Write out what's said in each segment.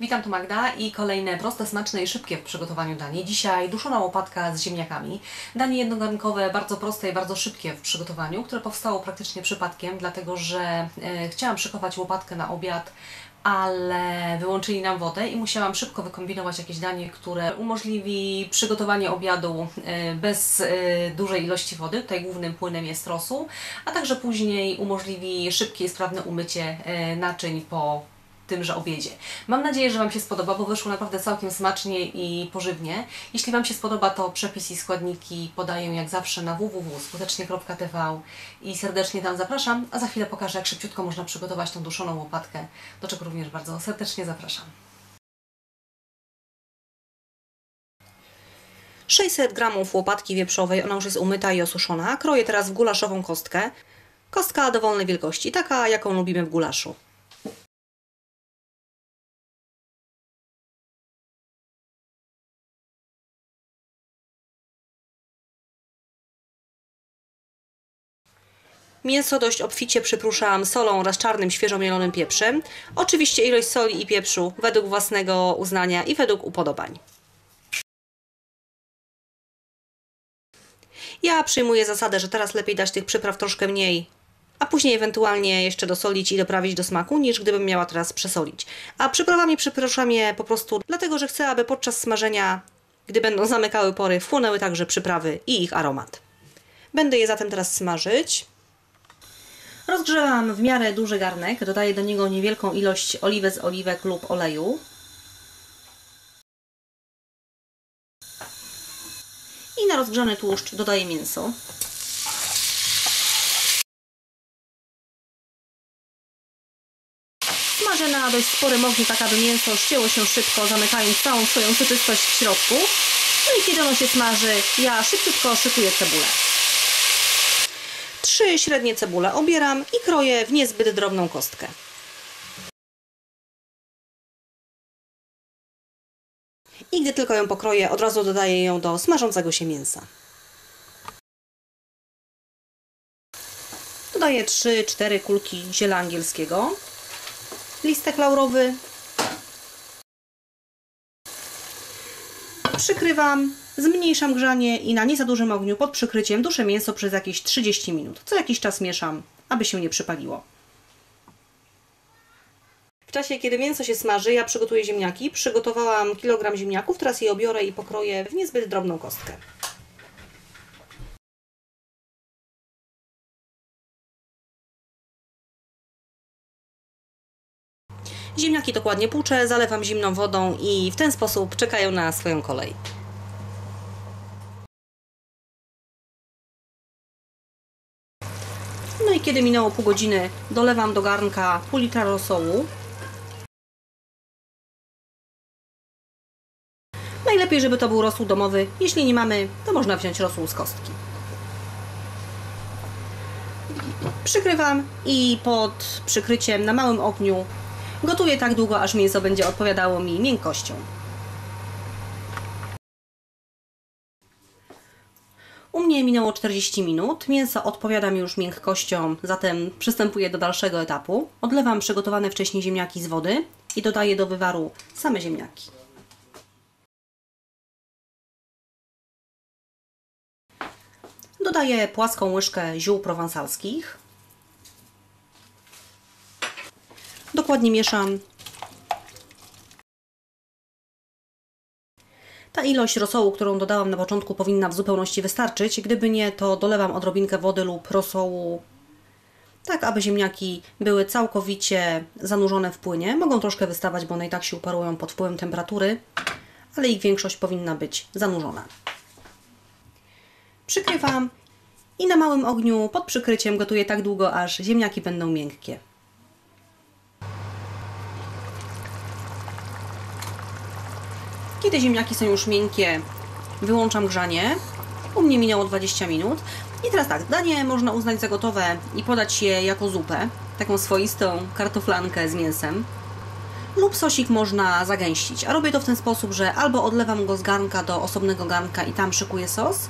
Witam, tu Magda i kolejne proste, smaczne i szybkie w przygotowaniu danie. Dzisiaj duszona łopatka z ziemniakami. Danie jednogarnkowe, bardzo proste i bardzo szybkie w przygotowaniu, które powstało praktycznie przypadkiem, dlatego że e, chciałam szykować łopatkę na obiad, ale wyłączyli nam wodę i musiałam szybko wykombinować jakieś danie, które umożliwi przygotowanie obiadu e, bez e, dużej ilości wody. Tutaj głównym płynem jest rosół, a także później umożliwi szybkie i sprawne umycie e, naczyń po tymże obiedzie. Mam nadzieję, że Wam się spodoba, bo wyszło naprawdę całkiem smacznie i pożywnie. Jeśli Wam się spodoba, to przepis i składniki podaję jak zawsze na www.skutecznie.tv i serdecznie tam zapraszam, a za chwilę pokażę, jak szybciutko można przygotować tą duszoną łopatkę, do czego również bardzo serdecznie zapraszam. 600 gramów łopatki wieprzowej, ona już jest umyta i osuszona. Kroję teraz w gulaszową kostkę. Kostka dowolnej wielkości, taka jaką lubimy w gulaszu. Mięso dość obficie przypruszałam solą oraz czarnym, świeżo mielonym pieprzem. Oczywiście ilość soli i pieprzu według własnego uznania i według upodobań. Ja przyjmuję zasadę, że teraz lepiej dać tych przypraw troszkę mniej, a później ewentualnie jeszcze dosolić i doprawić do smaku, niż gdybym miała teraz przesolić. A przyprawami przypruszam je po prostu dlatego, że chcę, aby podczas smażenia, gdy będą zamykały pory, wchłonęły także przyprawy i ich aromat. Będę je zatem teraz smażyć. Rozgrzewam w miarę duży garnek, dodaję do niego niewielką ilość oliwy z oliwek lub oleju. I na rozgrzany tłuszcz dodaję mięso. Smażę na dość sporym ogniu, tak aby mięso ścięło się szybko, zamykając całą swoją soczystość w środku. No i kiedy ono się smaży, ja szybciutko szykuję cebulę. Trzy średnie cebule obieram i kroję w niezbyt drobną kostkę. I gdy tylko ją pokroję, od razu dodaję ją do smażącego się mięsa. Dodaję 3-4 kulki ziela angielskiego, listek laurowy, przykrywam, zmniejszam grzanie i na nie za dużym ogniu pod przykryciem duszę mięso przez jakieś 30 minut. Co jakiś czas mieszam, aby się nie przypaliło. W czasie, kiedy mięso się smaży, ja przygotuję ziemniaki. Przygotowałam kilogram ziemniaków, teraz je obiorę i pokroję w niezbyt drobną kostkę. Ziemniaki dokładnie płuczę, zalewam zimną wodą i w ten sposób czekają na swoją kolej. No i kiedy minęło pół godziny, dolewam do garnka pół litra rosołu. Najlepiej, żeby to był rosół domowy. Jeśli nie mamy, to można wziąć rosół z kostki. Przykrywam i pod przykryciem na małym ogniu gotuję tak długo, aż mięso będzie odpowiadało mi miękkością. U mnie minęło 40 minut, mięso odpowiada mi już miękkością, zatem przystępuję do dalszego etapu. Odlewam przygotowane wcześniej ziemniaki z wody i dodaję do wywaru same ziemniaki. Dodaję płaską łyżkę ziół prowansalskich. Dokładnie mieszam Ta ilość rosołu, którą dodałam na początku, powinna w zupełności wystarczyć. Gdyby nie, to dolewam odrobinkę wody lub rosołu, tak aby ziemniaki były całkowicie zanurzone w płynie. Mogą troszkę wystawać, bo one i tak się uparują pod wpływem temperatury, ale ich większość powinna być zanurzona. Przykrywam i na małym ogniu pod przykryciem gotuję tak długo, aż ziemniaki będą miękkie. Kiedy ziemniaki są już miękkie, wyłączam grzanie. U mnie minęło 20 minut. I teraz tak, danie można uznać za gotowe i podać je jako zupę, taką swoistą kartoflankę z mięsem. Lub sosik można zagęścić, a robię to w ten sposób, że albo odlewam go z garnka do osobnego garnka i tam szykuję sos,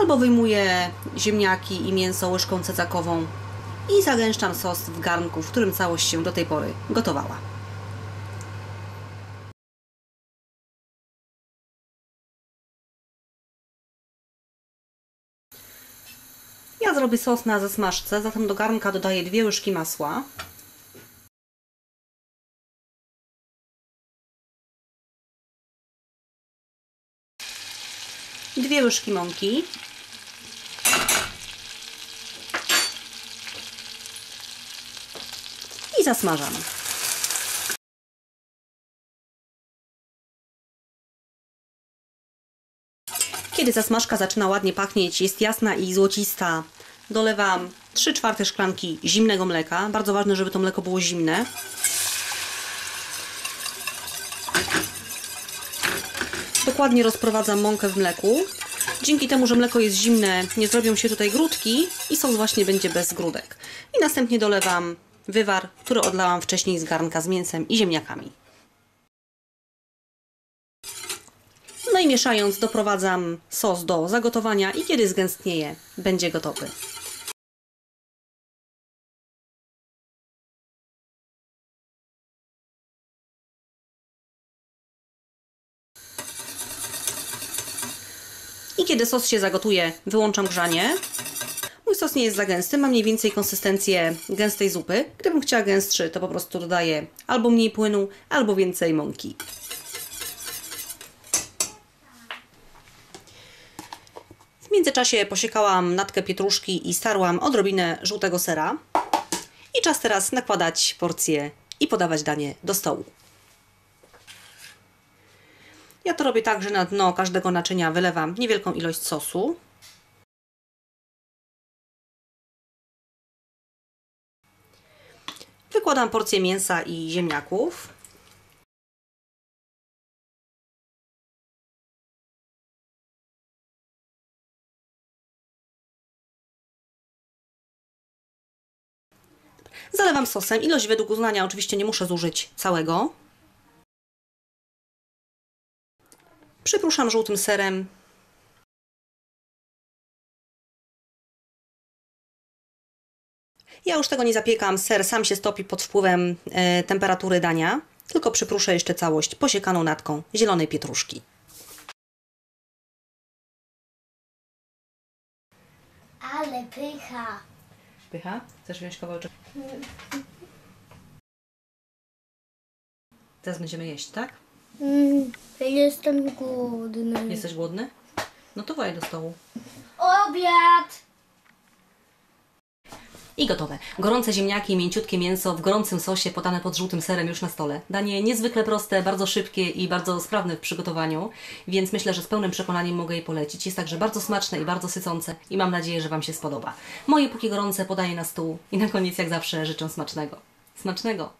albo wyjmuję ziemniaki i mięso łyżką cecakową i zagęszczam sos w garnku, w którym całość się do tej pory gotowała. Zrobię sos na zasmażce, zatem do garnka dodaję dwie łyżki masła. Dwie łyżki mąki. I zasmażam. Kiedy zasmażka zaczyna ładnie pachnieć, jest jasna i złocista, dolewam 3 czwarte szklanki zimnego mleka. Bardzo ważne, żeby to mleko było zimne. Dokładnie rozprowadzam mąkę w mleku. Dzięki temu, że mleko jest zimne, nie zrobią się tutaj grudki i sos właśnie będzie bez grudek. I następnie dolewam wywar, który odlałam wcześniej z garnka z mięsem i ziemniakami. No i mieszając doprowadzam sos do zagotowania i kiedy zgęstnieje, będzie gotowy. I kiedy sos się zagotuje, wyłączam grzanie. Mój sos nie jest za gęsty, ma mniej więcej konsystencję gęstej zupy. Gdybym chciała gęstszy, to po prostu dodaję albo mniej płynu, albo więcej mąki. W międzyczasie posiekałam natkę pietruszki i starłam odrobinę żółtego sera. I czas teraz nakładać porcje i podawać danie do stołu. Ja to robię tak, że na dno każdego naczynia wylewam niewielką ilość sosu. Wykładam porcję mięsa i ziemniaków. Zalewam sosem. Ilość według uznania oczywiście nie muszę zużyć całego. Przypruszam żółtym serem. Ja już tego nie zapiekam. Ser sam się stopi pod wpływem e, temperatury dania. Tylko przypruszę jeszcze całość posiekaną natką zielonej pietruszki. Ale pycha. Pycha? Chcesz wziąć kawałeczek? Teraz będziemy jeść, tak? Mm, jestem głodny. Jesteś głodny? No to wołaj do stołu. Obiad! I gotowe. Gorące ziemniaki, mięciutkie mięso w gorącym sosie podane pod żółtym serem już na stole. Danie niezwykle proste, bardzo szybkie i bardzo sprawne w przygotowaniu, więc myślę, że z pełnym przekonaniem mogę je polecić. Jest także bardzo smaczne i bardzo sycące i mam nadzieję, że Wam się spodoba. Moje póki gorące podaję na stół i na koniec jak zawsze życzę smacznego. Smacznego!